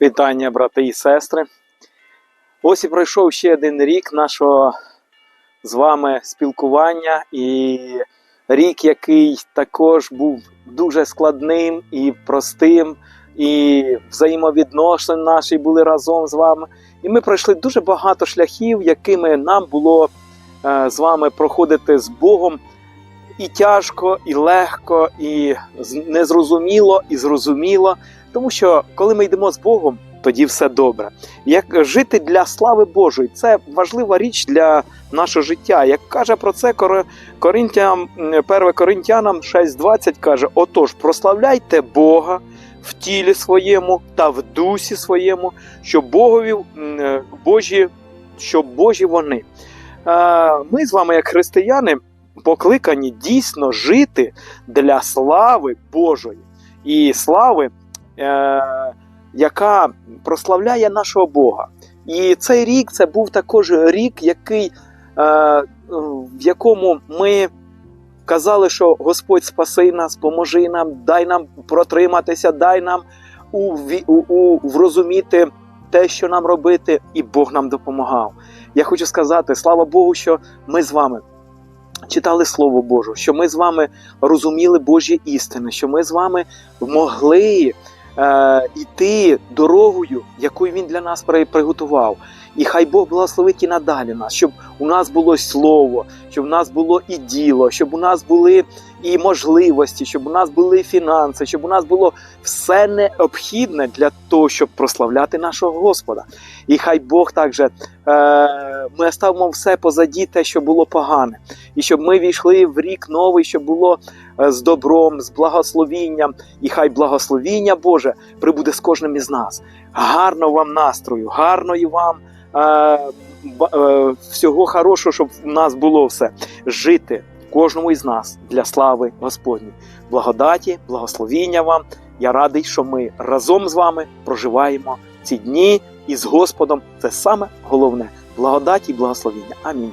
Вітання, брати і сестри. Ось і пройшов ще один рік нашого з вами спілкування, і рік, який також був дуже складним і простим, і взаємовідносини наші були разом з вами. І ми пройшли дуже багато шляхів, якими нам було е, з вами проходити з Богом. І тяжко, і легко, і незрозуміло, і зрозуміло. Тому що коли ми йдемо з Богом, тоді все добре. Як жити для слави Божої, це важлива річ для нашого життя. Як каже про це Кор- Коринтянам, 1 Коринтянам 6.20 каже: Отож, прославляйте Бога в тілі своєму та в дусі своєму, що Богові е, Божі, що Божі вони. Е, Ми з вами, як християни, покликані дійсно жити для слави Божої і слави, е, яка прославляє нашого Бога. І цей рік це був також рік, який, е, в якому ми казали, що Господь спаси нас, поможи нам, дай нам протриматися, дай нам уві- у, у, врозуміти те, що нам робити, і Бог нам допомагав. Я хочу сказати, слава Богу, що ми з вами читали Слово Боже, що ми з вами розуміли Божі істини, що ми з вами могли е, йти дорогою, яку він для нас приготував. І хай Бог благословить і надалі нас, щоб у нас було слово, щоб у нас було і діло, щоб у нас були і можливості, щоб у нас були фінанси, щоб у нас було все необхідне для того, щоб прославляти нашого Господа. І хай Бог також е, ми оставимо все позаді те, що було погане, і щоб ми війшли в рік новий, щоб було е, з добром, з благословінням, і хай благословіння Боже прибуде з кожним із нас. Гарно вам настрою, гарної вам всього хорошого, щоб в нас було все. Жити кожному із нас для слави Господні. Благодаті, благословіння вам. Я радий, що ми разом з вами проживаємо ці дні і з Господом. Це саме головне благодаті і благословіння. Амінь.